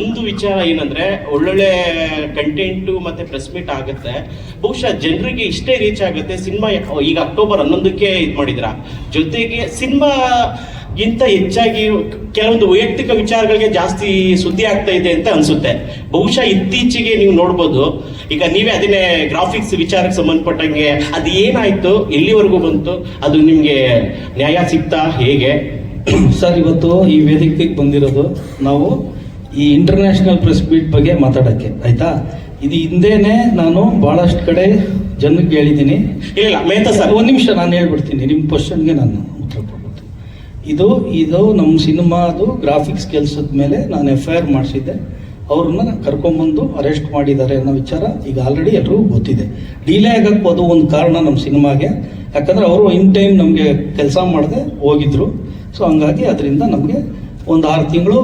ಒಂದು ವಿಚಾರ ಏನಂದ್ರೆ, ಒಳ್ಳೊಳ್ಳೆ ಕಂಟೆಂಟು ಮತ್ತೆ ಪ್ರೆಸ್ ಮೀಟ್ ಆಗುತ್ತೆ. ಬಹುಶಃ ಜನರಿಗೆ ಇಷ್ಟೇ ರೀಚ್ ಆಗುತ್ತೆ ಸಿನಿಮಾ ಈಗ ಅಕ್ಟೋಬರ್ ಹನ್ನೊಂದಕ್ಕೆ ಇದು ಮಾಡಿದ್ರ. ಜೊತೆಗೆ ಸಿನಿಮಾ ಗಿಂತ ಹೆಚ್ಚಾಗಿ ಕೆಲವೊಂದು ವೈಯಕ್ತಿಕ ವಿಚಾರಗಳಿಗೆ ಜಾಸ್ತಿ ಸುದ್ದಿ ಆಗ್ತಾ ಇದೆ ಅಂತ ಅನ್ಸುತ್ತೆ. ಬಹುಶಃ ಇತ್ತೀಚೆಗೆ ನೀವು ನೋಡ್ಬೋದು, ಈಗ ನೀವೇ ಅದನ್ನೇ ಗ್ರಾಫಿಕ್ಸ್ ವಿಚಾರಕ್ಕೆ ಸಂಬಂಧಪಟ್ಟಂಗೆ ಅದು ಏನಾಯ್ತು, ಎಲ್ಲಿವರೆಗೂ ಬಂತು, ಅದು ನಿಮ್ಗೆ ನ್ಯಾಯ ಸಿಗ್ತಾ, ಹೇಗೆ? ಸರ್, ಇವತ್ತು ಈ ವೇದಿಕೆಗೆ ಬಂದಿರೋದು ನಾವು ಈ ಇಂಟರ್ನ್ಯಾಷನಲ್ ಪ್ರೆಸ್ ಮೀಟ್ ಬಗ್ಗೆ ಮಾತಾಡೋಕ್ಕೆ ಆಯ್ತಾ? ಇದು ಹಿಂದೇನೆ ನಾನು ಭಾಳಷ್ಟು ಕಡೆ ಜನಕ್ಕೆ ಹೇಳಿದ್ದೀನಿ. ಇಲ್ಲ ಮೆಹತಾ ಸರ್. ಒಂದು ನಿಮಿಷ ನಾನು ಹೇಳ್ಬಿಡ್ತೀನಿ ನಿಮ್ಮ ಕ್ವಶನ್ಗೆ ನಾನು ಉತ್ತರ ಕೊಡ್ಬೋದು ಇದು ಇದು ನಮ್ಮ ಸಿನಿಮಾದು ಗ್ರಾಫಿಕ್ಸ್ ಕೆಲಸದ ಮೇಲೆ ನಾನು ಎಫ್ ಐ ಆರ್ ಮಾಡಿಸಿದ್ದೆ. ಅವ್ರನ್ನ ಕರ್ಕೊಂಬಂದು ಅರೆಸ್ಟ್ ಮಾಡಿದ್ದಾರೆ ಅನ್ನೋ ವಿಚಾರ ಈಗ ಆಲ್ರೆಡಿ ಎಲ್ರಿಗೂ ಗೊತ್ತಿದೆ. ಡಿಲೇ ಆಗಕ್ಕೆ ಅದು ಒಂದು ಕಾರಣ ನಮ್ಮ ಸಿನಿಮಾಗೆ ಯಾಕಂದರೆ ಅವರು ಇನ್ ಟೈಮ್ ನಮಗೆ ಕೆಲಸ ಮಾಡದೆ ಹೋಗಿದ್ರು. ಸೊ ಹಂಗಾಗಿ ಅದರಿಂದ ನಮಗೆ ಒಂದು ಆರು ತಿಂಗಳು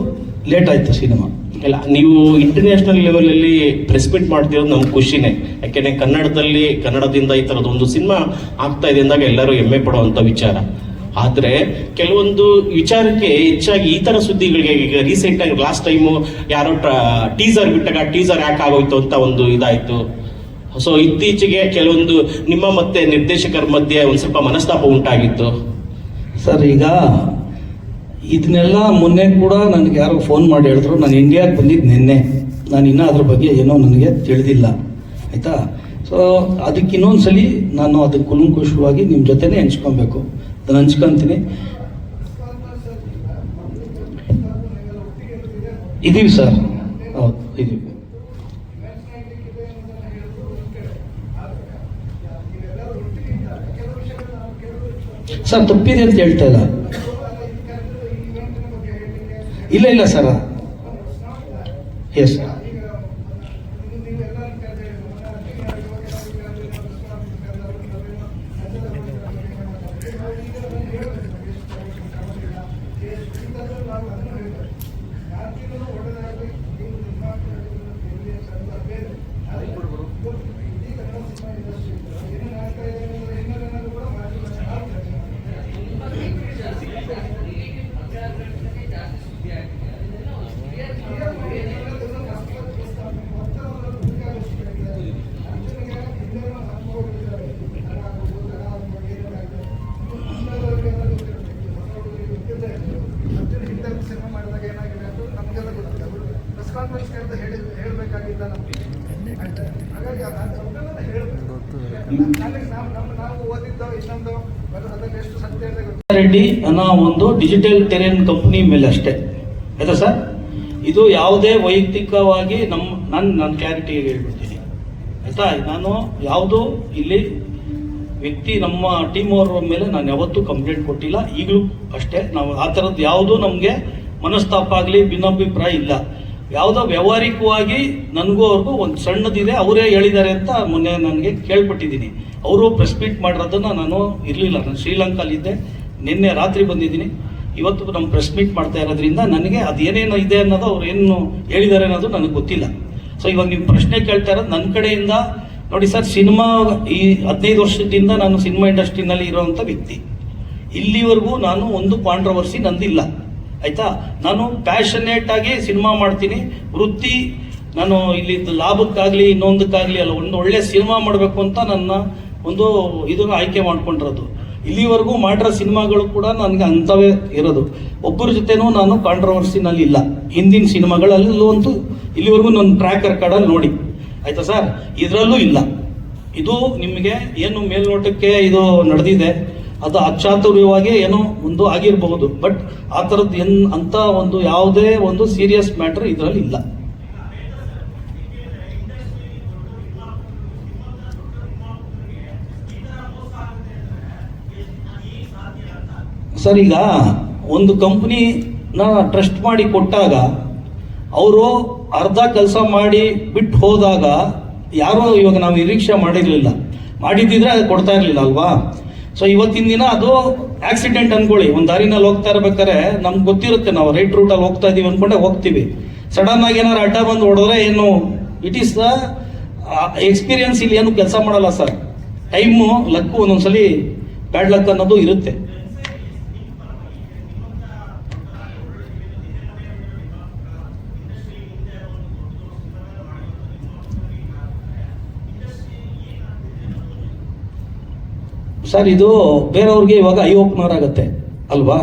ಲೇಟ್ ಆಯ್ತು ಸಿನಿಮಾ. ಇಲ್ಲ ನೀವು ಇಂಟರ್ನ್ಯಾಷನಲ್ ಲೆವೆಲಲ್ಲಿ ಪ್ರೆಸ್ ಮೀಟ್ ಮಾಡ್ತಿರೋದು ನಮ್ಗೆ ಖುಷಿನೇ. ಯಾಕೆಂದ್ರೆ ಕನ್ನಡದಲ್ಲಿ ಕನ್ನಡದಿಂದ ಈ ತರದ ಒಂದು ಸಿನಿಮಾ ಆಗ್ತಾ ಇದೆ ಅಂದಾಗ ಎಲ್ಲರೂ ಹೆಮ್ಮೆ ಪಡುವಂಥ ವಿಚಾರ. ಆದ್ರೆ ಕೆಲವೊಂದು ವಿಚಾರಕ್ಕೆ ಹೆಚ್ಚಾಗಿ ಈ ತರ ಸುದ್ದಿಗಳಿಗೆ ಈಗ ರೀಸೆಂಟ್ ಆಗಿ ಲಾಸ್ಟ್ ಟೈಮು ಯಾರೋ ಟೀಸರ್ ಬಿಟ್ಟಾಗ ಟೀಸರ್ ಯಾಕೆ ಆಗೋಯ್ತು ಅಂತ ಒಂದು ಇದಾಯ್ತು. ಸೊ ಇತ್ತೀಚೆಗೆ ಕೆಲವೊಂದು ನಿಮ್ಮ ಮತ್ತೆ ನಿರ್ದೇಶಕರ ಮಧ್ಯೆ ಒಂದು ಸ್ವಲ್ಪ ಮನಸ್ತಾಪ ಉಂಟಾಗಿತ್ತು. ಸರ್ ಈಗ ಇದನ್ನೆಲ್ಲ ಮೊನ್ನೆ ಕೂಡ ನನಗೆ ಯಾರೋ ಫೋನ್ ಮಾಡಿ ಹೇಳಿದ್ರು. ನಾನು ಇಂಡಿಯಾಗೆ ಬಂದಿದ್ದು ನಿನ್ನೆ. ನಾನು ಇನ್ನೂ ಅದ್ರ ಬಗ್ಗೆ ಏನೋ ನನಗೆ ತಿಳಿದಿಲ್ಲ. ಆಯಿತಾ? ಸೊ ಅದಕ್ಕೆ ಇನ್ನೊಂದು ಸಲ ನಾನು ಅದಕ್ಕೆ ಕುಲಂಕುಷವಾಗಿ ನಿಮ್ಮ ಜೊತೆನೇ ಹಂಚ್ಕೊಬೇಕು. ಅದನ್ನು ಹಂಚ್ಕೊತೀನಿ. ಇದ್ದೀವಿ ಸರ್. ಹೌದು, ಇದೀವಿ. ಸರ್, ತಪ್ಪಿದೆ ಅಂತ ಹೇಳ್ತಾ ಇಲ್ಲ. ಇಲ್ಲ ಇಲ್ಲ ಸರ್ ಎಸ್ ಸಿನಿಮಾ ಮಾಡಿದಾಗ ಏನಾಗಿದೆ ಅಂತ ನಮಗೆಲ್ಲ ಗೊತ್ತಿಲ್ಲ ಪ್ರೆಸ್ ಕಾನ್ಫರೆನ್ಸ್ ಕರೆದು ಹೇಳಿ ಹೇಳಬೇಕಾಗಿಲ್ಲ ನಮಗೆ ಹಾಗಾಗಿ ಅದನ್ನೆಲ್ಲ ಹೇಳಬೇಕು ನನಗೆ ನಾವು ನಮ್ಮ ನಾವು ಓದಿದ್ದೋ ಇನ್ನೊಂದು ಅದು ಅದನ್ನು ಎಷ್ಟು ಸತ್ಯ ಅಂತ ಗೊತ್ತಿಲ್ಲ ರೆಡ್ಡಿ ಅನ್ನೋ ಒಂದು ಡಿಜಿಟಲ್ ಟೆರೆನ್ ಕಂಪ್ನಿ ಮೇಲೆ ಅಷ್ಟೇ. ಆಯ್ತಾ ಸರ್? ಇದು ಯಾವುದೇ ವೈಯಕ್ತಿಕವಾಗಿ ನಮ್ಮ ನನ್ನ ನನ್ನ ಕ್ಲಾರಿಟಿ ಹೇಳ್ಬಿಡ್ತೀನಿ. ಆಯ್ತಾ? ನಾನು ಯಾವುದು ಇಲ್ಲಿ ವ್ಯಕ್ತಿ ನಮ್ಮ ಟೀಮ್ ಅವರ ಮೇಲೆ ನಾನು ಯಾವತ್ತೂ ಕಂಪ್ಲೇಂಟ್ ಕೊಟ್ಟಿಲ್ಲ. ಈಗಲೂ ಅಷ್ಟೇ. ನಾವು ಆ ಥರದ್ದು ಯಾವುದೂ ನಮಗೆ ಮನಸ್ತಾಪ ಆಗಲಿ, ಭಿನ್ನಾಭಿಪ್ರಾಯ ಇಲ್ಲ. ಯಾವುದೋ ವ್ಯವಹಾರಿಕವಾಗಿ ನನಗೂ ಅವ್ರಿಗೂ ಒಂದು ಸಣ್ಣದಿದೆ, ಅವರೇ ಹೇಳಿದ್ದಾರೆ ಅಂತ ಮೊನ್ನೆ ನನಗೆ ಕೇಳ್ಪಟ್ಟಿದ್ದೀನಿ. ಅವರು ಪ್ರೆಸ್ ಮೀಟ್ ಮಾಡಿರೋದನ್ನ ನಾನು ಇರಲಿಲ್ಲ. ನಾನು ಶ್ರೀಲಂಕಾಲಿದ್ದೆ ನಿನ್ನೆ ರಾತ್ರಿ ಬಂದಿದ್ದೀನಿ. ಇವತ್ತು ನಮ್ಮ ಪ್ರೆಸ್ ಮೀಟ್ ಮಾಡ್ತಾ ಇರೋದ್ರಿಂದ ನನಗೆ ಅದು ಏನೇನು ಇದೆ ಅನ್ನೋದು ಅವ್ರು ಏನು ಹೇಳಿದ್ದಾರೆ ಅನ್ನೋದು ನನಗೆ ಗೊತ್ತಿಲ್ಲ. ಸೊ ಇವಾಗ ನೀವು ಪ್ರಶ್ನೆ ಕೇಳ್ತಾ ಇರೋದು ನನ್ನ ಕಡೆಯಿಂದ, ನೋಡಿ ಸರ್, ಸಿನಿಮಾ ಈ ಹದಿನೈದು ವರ್ಷದಿಂದ ನಾನು ಸಿನಿಮಾ ಇಂಡಸ್ಟ್ರಿನಲ್ಲಿ ಇರೋವಂಥ ವ್ಯಕ್ತಿ. ಇಲ್ಲಿವರೆಗೂ ನಾನು ಒಂದು ಕಾಂಟ್ರವರ್ಸಿ ನಂದಿಲ್ಲ. ಆಯ್ತಾ? ನಾನು ಪ್ಯಾಷನೇಟ್ ಆಗಿ ಸಿನಿಮಾ ಮಾಡ್ತೀನಿ. ವೃತ್ತಿ, ನಾನು ಇಲ್ಲಿ ಲಾಭಕ್ಕಾಗಲಿ, ಇನ್ನೊಂದಕ್ಕಾಗಲಿ ಅಲ್ಲ, ಒಂದು ಒಳ್ಳೆ ಸಿನಿಮಾ ಮಾಡಬೇಕು ಅಂತ ನನ್ನ ಒಂದು ಇದನ್ನು ಆಯ್ಕೆ ಮಾಡ್ಕೊಂಡಿರೋದು. ಇಲ್ಲಿವರೆಗೂ ಮಾಡಿರೋ ಸಿನಿಮಾಗಳು ಕೂಡ ನನಗೆ ಅಂಥವೇ ಇರೋದು. ಒಬ್ಬರ ಜೊತೆನೂ ನಾನು ಕಾಂಟ್ರವರ್ಸಿನಲ್ಲಿ ಇಲ್ಲ. ಹಿಂದಿನ ಸಿನಿಮಾಗಳಲ್ಲೂ ಅಂತೂ ಇಲ್ಲಿವರೆಗೂ ನನ್ನ ಟ್ರ್ಯಾಕ್ ರೆಕಾರ್ಡಲ್ಲಿ ನೋಡಿ. ಆಯಿತಾ ಸರ್? ಇದರಲ್ಲೂ ಇಲ್ಲ. ಇದು ನಿಮಗೆ ಏನು ಮೇಲ್ನೋಟಕ್ಕೆ ಇದು ನಡೆದಿದೆ. ಅದು ಅಚಾತುರ್ಯವಾಗಿ ಏನೋ ಒಂದು ಆಗಿರಬಹುದು. ಬಟ್ ಆ ಥರದ್ದು ಎನ್ ಅಂತ ಒಂದು ಯಾವುದೇ ಒಂದು ಸೀರಿಯಸ್ ಮ್ಯಾಟರ್ ಇದರಲ್ಲಿ ಇಲ್ಲ. ಸರ್, ಈಗ ಒಂದು ಕಂಪ್ನಿನ ಟ್ರಸ್ಟ್ ಮಾಡಿ ಕೊಟ್ಟಾಗ ಅವರು ಅರ್ಧ ಕೆಲಸ ಮಾಡಿ ಬಿಟ್ಟು ಹೋದಾಗ ಯಾರೂ ಇವಾಗ ನಾವು ನಿರೀಕ್ಷೆ ಮಾಡಿರಲಿಲ್ಲ. ಮಾಡಿದ್ದಿದ್ರೆ ಅದು ಕೊಡ್ತಾ ಇರಲಿಲ್ಲ ಅಲ್ವಾ? ಸೊ ಇವತ್ತಿನ ದಿನ ಅದು ಆಕ್ಸಿಡೆಂಟ್ ಅನ್ಕೊಳ್ಳಿ. ಒಂದು ದಾರಿನಲ್ಲಿ ಹೋಗ್ತಾ ಇರ್ಬೇಕಾದ್ರೆ ನಮ್ಗೆ ಗೊತ್ತಿರುತ್ತೆ ನಾವು ರೈಟ್ ರೂಟಲ್ಲಿ ಹೋಗ್ತಾ ಇದೀವಿ ಅನ್ಕೊಂಡೆ ಹೋಗ್ತೀವಿ. ಸಡನ್ ಆಗಿ ಏನಾರು ಅಡ್ಡ ಬಂದು ಹೊಡೆದ್ರೆ ಏನು ಇಟ್ ಈಸ್ ದ ಎಕ್ಸ್ಪೀರಿಯನ್ಸ್ ಇಲ್ಲಿ ಏನು ಕೆಲಸ ಮಾಡಲ್ಲ ಸರ್ ಟೈಮು ಲಕ್ಕು ಒಂದೊಂದ್ಸಲಿ ಬ್ಯಾಡ್ ಲಕ್ ಅನ್ನೋದು ಇರುತ್ತೆ. ಸರ್, ಇದು ಬೇರೆಯವ್ರಿಗೆ ಇವಾಗ ಐ ಓಪನರ್ ಆಗುತ್ತೆ, ಅಲ್ವಾ?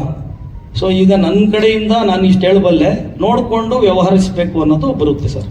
ಸೊ ಈಗ ನನ್ನ ಕಡೆಯಿಂದ ನಾನು ಇಷ್ಟು ಹೇಳಬಲ್ಲೆ ನೋಡಿಕೊಂಡು ವ್ಯವಹರಿಸಬೇಕು ಅನ್ನೋದು ಬರುತ್ತೆ ಸರ್.